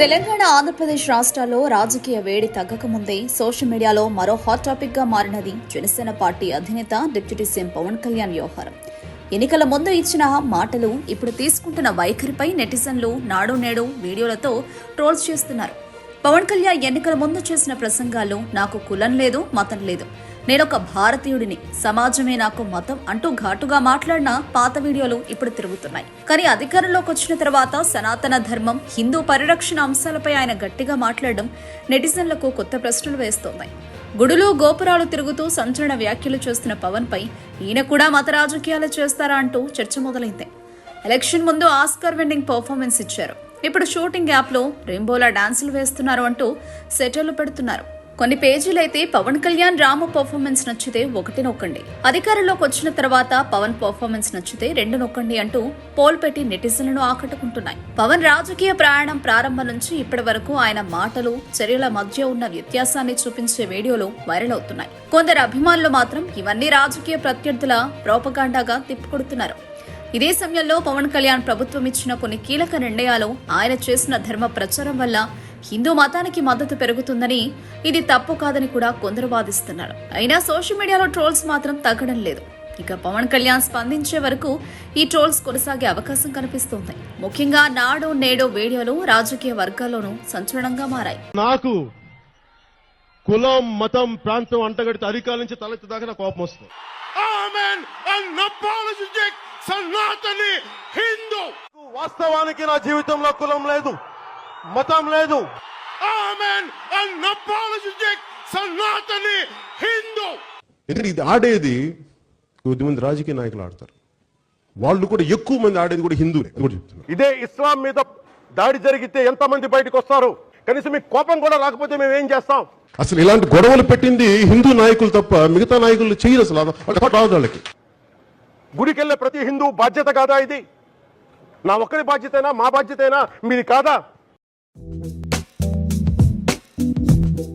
తెలంగాణ ఆంధ్రప్రదేశ్ రాష్ట్రాల్లో రాజకీయ వేడి తగ్గకముందే సోషల్ మీడియాలో మరో హాట్ టాపిక్గా మారినది జనసేన పార్టీ అధినేత డిప్యూటీ సీఎం పవన్ కళ్యాణ్ వ్యవహారం. ఎన్నికల ముందు ఇచ్చిన మాటలు ఇప్పుడు తీసుకుంటున్న వైఖరిపై నెటిజన్లు నాడు నేడు వీడియోలతో ట్రోల్స్ చేస్తున్నారు. పవన్ కళ్యాణ్ ఎన్నికల ముందు చేసిన ప్రసంగాల్లో నాకు కులం లేదు మతం లేదు. నేనొక భారతీయుడిని. సమాజమే నాకు మతం అంటూ ఘాటుగా మాట్లాడిన పాత వీడియోలు ఇప్పుడు తిరుగుతున్నాయి. కానీ అధికారంలోకి వచ్చిన తర్వాత సనాతన ధర్మం హిందూ పరిరక్షణ అంశాలపై ఆయన గట్టిగా మాట్లాడడం నెటిజన్లకు కొత్త ప్రశ్నలు వేస్తోంది. గుడులు గోపురాలు తిరుగుతూ సంచలన వ్యాఖ్యలు చేస్తున్న పవన్ పై ఈయన కూడా మత రాజకీయాలు చేస్తారా అంటూ చర్చ మొదలైంది. ఎలక్షన్ ముందు ఆస్కర్ విన్నింగ్ పర్ఫార్మెన్స్ ఇచ్చారు. ఇప్పుడు షూటింగ్ యాప్లో రెయిన్బోలా డాన్సులు వేస్తున్నారు అంటూ సెటర్లు పెడుతున్నారు. కొన్ని పేజీలైతే పవన్ కళ్యాణ్ రాము పర్ఫార్మెన్స్ నచ్చితే ఒకటి నొక్కండి. అధికారంలోకి వచ్చిన తర్వాత పవన్ పర్ఫార్మెన్స్ నచ్చితే రెండు నొక్కండి అంటూ పోల్ పెట్టి నెటిజన్లను ఆకట్టుకుంటున్నాయి. పవన్ రాజకీయ ప్రయాణం ప్రారంభం నుంచి ఇప్పటి వరకు ఆయన మాటలు చర్యల మధ్య ఉన్న వ్యత్యాసాన్ని చూపించే వీడియోలు వైరల్ అవుతున్నాయి. కొందరు అభిమానులు మాత్రం ఇవన్నీ రాజకీయ ప్రత్యర్థుల ప్రోపగాండాగా తిప్పుకొడుతున్నారు. ఇదే సమయంలో పవన్ కళ్యాణ్ ప్రభుత్వం ఇచ్చిన కొన్ని కీలక నిర్ణయాలు ఆయన చేసిన ధర్మ ప్రచారం వల్ల హిందూ మతానికి మద్దతు పెరుగుతుందని ఇది తప్పు కాదని కూడా కొందరు వాదిస్తున్నారు. అయినా సోషల్ మీడియాలో ట్రోల్స్ మాత్రం తగ్గడం లేదు. ఇక పవన్ కళ్యాణ్ స్పందించే వరకు ఈ ట్రోల్స్ కొనసాగే అవకాశం కనిపిస్తోంది. ముఖ్యంగా నాడు నేడు వీడియోలు రాజకీయ వర్గాల్లోనూ సంచలనంగా మారాయి. నాకు కులం మతం ప్రాంతం అంటగడితే అధికారం నుంచి తలెత్తుదాకా నాకు కోపం వస్తుంది. సనాతని హిందూ! వాస్తవానికి నా జీవితంలో కులం లేదు. మతం లేదు. సనాతని హిందూ ఎందుకంటే ఇది ఆడేది కొద్దిమంది రాజకీయ నాయకులు ఆడతారు. వాళ్ళు కూడా ఎక్కువ మంది ఆడేది కూడా హిందువులే. కూడా చెప్తున్నారు ఇదే ఇస్లాం మీద దాడి జరిగితే ఎంతమంది బయటకు వస్తారు? కనీసం మీకు కోపం కూడా రాకపోతే మేము ఏం చేస్తాం? అసలు ఇలాంటి గొడవలు పెట్టింది హిందూ నాయకులు తప్ప మిగతా నాయకులు చేయరు అసలు. వాళ్ళకి రాదు వాళ్ళకి. గుడికి వెళ్ళే ప్రతి హిందూ బాధ్యత కాదా ఇది? నా ఒక్కరి బాధ్యతేనా మా బాధ్యతేనా మీది కాదా? Thank you.